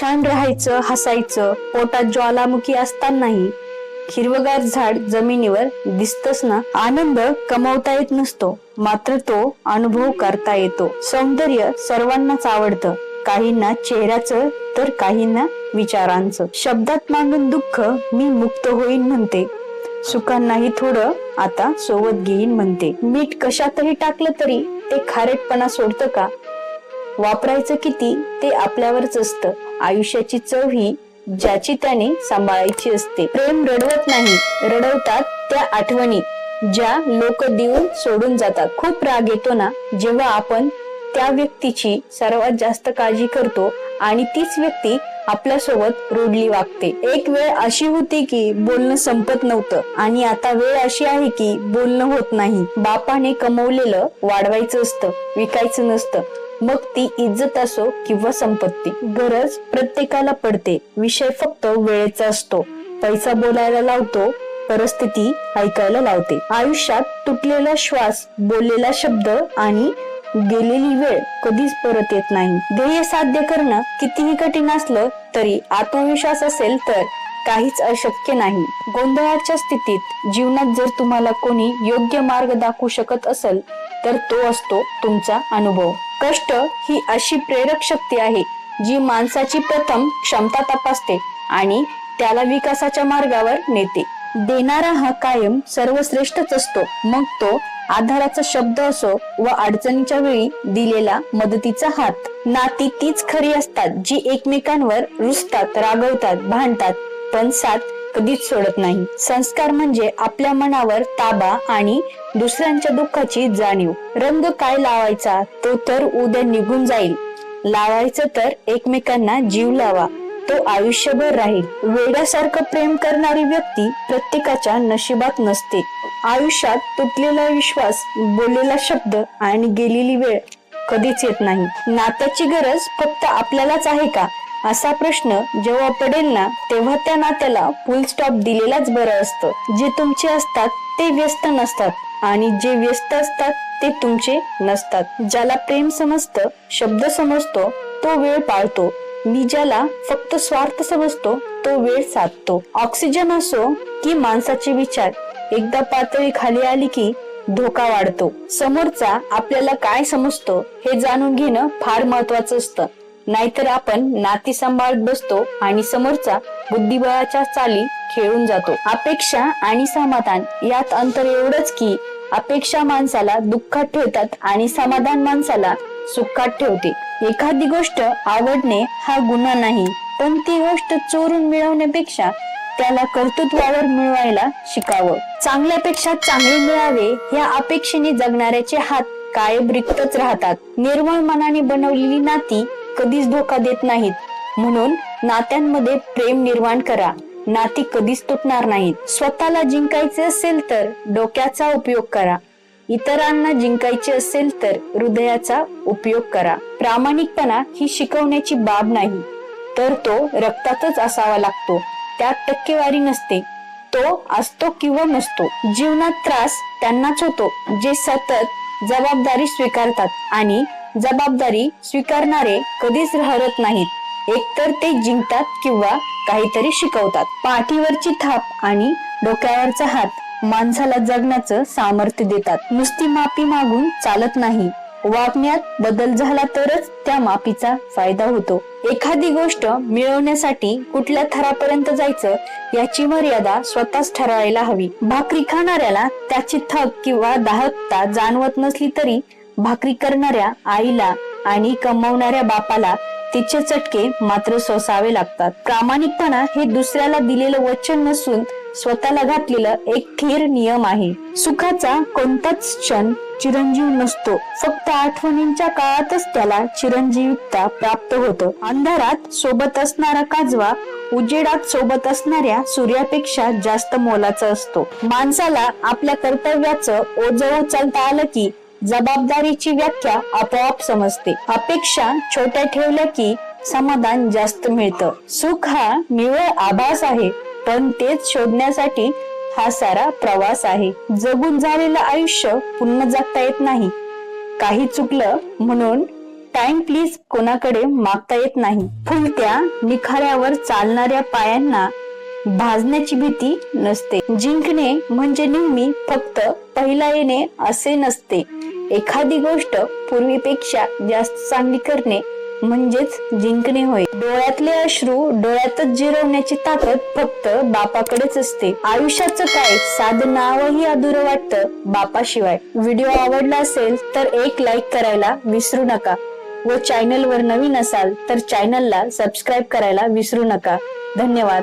छान राहायचं हसायचं पोटात ज्वालामुखी असतानाही हिरवगार झाड जमिनीवर दिसतच ना आनंद कमवता येत नसतो. मात्र तो अनुभव करता येतो. सौंदर्य सर्वांनाच आवडतं. काहींना चेहऱ्याचं तर काहींना विचारांचं. शब्दात मांडून दुःख मी मुक्त होईन म्हणते. सुखांनाही थोडं आता सोबत घेईन म्हणते. मीठ कशातही टाकलं तरी ते खारेटपणा सोडतं का? वापरायचं किती ते आपल्यावरच असतं. आयुष्याची चव ही ज्याची त्याने सांभाळायची असते. प्रेम रडवत नाही रडवतात त्या आठवणी ज्या लोक देऊन सोडून जातात. खूप राग येतो ना जेव्हा आपण त्या व्यक्तीची सर्वात जास्त काळजी करतो आणि तीच व्यक्ती आपल्यासोबत रोडली वागते. एक वेळ अशी होती की बोलणं संपत नव्हतं आणि आता वेळ अशी आहे की बोलणं होत नाही. बापाने कमवलेलं वाढवायचं असतं विकायचं नसतं. मग ती इज्जत असो किंवा संपत्ती गरज प्रत्येकाला पडते. विषय फक्त वेळेचा असतो. पैसा बोलायला लावतो परिस्थिती ऐकायला लावते. आयुष्यात तुटलेला श्वास बोललेला शब्द आणि गेलेली वेळ कधीच परत येत नाही. ध्येय साध्य करणं कितीही कठीण असलं तरी आत्मविश्वास असेल तर काहीच अशक्य नाही. गोंधळाच्या स्थितीत जीवनात जर तुम्हाला कोणी योग्य मार्ग दाखवू शकत असेल तर तो असतो तुमचा अनुभव. कष्ट ही अशी प्रेरक शक्ती आहे जी माणसाची प्रथम क्षमता तपासते आणि त्याला विकासाच्या मार्गावर नेते. देणारा हा कायम सर्वश्रेष्ठच असतो. मग तो आधाराचा शब्द असो व अडचणीच्या वेळी दिलेला मदतीचा हात. नाती तीच खरी असतात जी एकमेकांवर रुसतात रागवतात भांडतात पण साथ कधीच सोडत नाही. संस्कार म्हणजे आपल्या मनावर ताबा आणि दुसऱ्यांच्या दुःखाची जाणीव. रंग काय लावायचा तो तर उद्या निघून जाईल. लावायचं तर एकमेकांना जीव लावा. तो आयुष्यभर राहील. वेड्यासारखं प्रेम करणारी व्यक्ती प्रत्येकाच्या नशिबात नसते. आयुष्यात तुटलेला विश्वास बोललेला शब्द आणि गेलेली वेळ कधीच येत नाही. नात्याची गरज फक्त आपल्यालाच आहे का? असा प्रश्न जेव्हा पडेल ना तेव्हा त्या नात्याला फुल स्टॉप दिलेलाच बरं असतं. जे तुमचे असतात ते व्यस्त नसतात. आणि जे व्यस्त असतात ते तुमचे नसतात. ज्याला प्रेम समजतं शब्द समजतो तो वेळ पाळतो. मी ज्याला फक्त स्वार्थ समजतो तो वेळ साधतो. ऑक्सिजन असो की माणसाचे विचार एकदा पातळी खाली आली की धोका वाढतो. समोरचा आपल्याला काय समजतो हे जाणून घेणं फार महत्वाचं असतं. नाहीतर आपण नाती सांभाळत बसतो आणि समोरचा बुद्धिबळाच्या चाली खेळून जातो. अपेक्षा आणि समाधान यात अंतर एवढंच की अपेक्षा माणसाला दुःखात ठेवतात आणि समाधान माणसाला सुखात ठेवते. एखादी गोष्ट आवडणे हा गुन्हा नाही पण ती गोष्ट चोरून मिळवण्यापेक्षा त्याला कर्तृत्वावर मिळवायला शिकावं. चांगल्यापेक्षा चांगले मिळावे या अपेक्षेने जगणाऱ्याचे हात कायम रिक्तच राहतात. निर्मळ मनाने बनवलेली नाती कधीच धोका देत नाहीत. म्हणून नात्यांमध्ये प्रेम निर्माण करा. नाती कधीच तुटणार नाहीत. स्वतःला जिंकायचे असेल तर डोक्याचा उपयोग करा. इतरांना जिंकायचे असेल तर हृदयाचा उपयोग करा. प्रामाणिकपणा ही शिकवण्याची बाब नाही. तर तो रक्तातच असावा लागतो. त्यात टक्केवारी नसते. तो असतो किंवा नसतो. जीवनात त्रास त्यांनाच होतो जे सतत जबाबदारी स्वीकारतात आणि जबाबदारी स्वीकारणारे कधीच हरत नाहीत. एकतर ते जिंकतात किंवा काहीतरी शिकवतात. पाठीवरची थाप आणि डोक्यावरचा हात माणसाला जगण्याचं सामर्थ्य देतात. नुसती माफी मागून चालत नाही. वागण्यात बदल झाला तरच त्या माफीचा फायदा होतो. एखादी गोष्ट मिळवण्यासाठी कुठल्या थरापर्यंत जायचं याची मर्यादा स्वतःच ठरवायला हवी. भाकरी खाणाऱ्याला त्याची थक किंवा दाहकता जाणवत नसली तरी भाकरी करणाऱ्या आईला आणि कमवणाऱ्या बापाला तिचे चटके मात्र सोसावे लागतात. प्रामाणिकपणा हे दुसऱ्याला दिलेलं वचन नसून स्वतःला घातलेलं एक खेर नियम आहे. सुखाचा कोणताच क्षण चिरंजीव नसतो. फक्त आठवणींच्या काळातच त्याला चिरंजीवता प्राप्त होतं. अंधारात सोबत असणारा काजवा उजेडात सोबत असणाऱ्या सूर्यापेक्षा जास्त मोलाचा असतो. माणसाला आपल्या कर्तव्याचं ओझं चालता आलं की जबाबदारीची व्याख्या आपोआप समजते. अपेक्षा छोट्या ठेवल्या की समाधान जास्त मिळतं. सुख हा निवळ आभास आहे पण तेच शोधण्यासाठी हा सारा प्रवास आहे. जगून झालेलं आयुष्य पुन्हा जगता येत नाही. काही चुकलं म्हणून टाइम प्लीज कोणाकडे मागता येत नाही. फुलत्या निखाऱ्यावर चालणाऱ्या पायांना भाजण्याची भीती नसते. जिंकणे म्हणजे नेहमी फक्त पहिला येणे असे नसते. एखादी गोष्ट पूर्वीपेक्षा जास्त चांगली करणे म्हणजेच जिंकणे होय. डोळ्यातले अश्रू डोळ्यातच जिरवण्याची ताकद फक्त बापाकडेच असते. आयुष्याचं काय? साधं नावही अधुरं वाटतं बापाशिवाय. व्हिडिओ आवडला असेल तर एक लाईक करायला विसरू नका. व चॅनल वर नवीन असाल तर चॅनलला सबस्क्राईब करायला विसरू नका. धन्यवाद.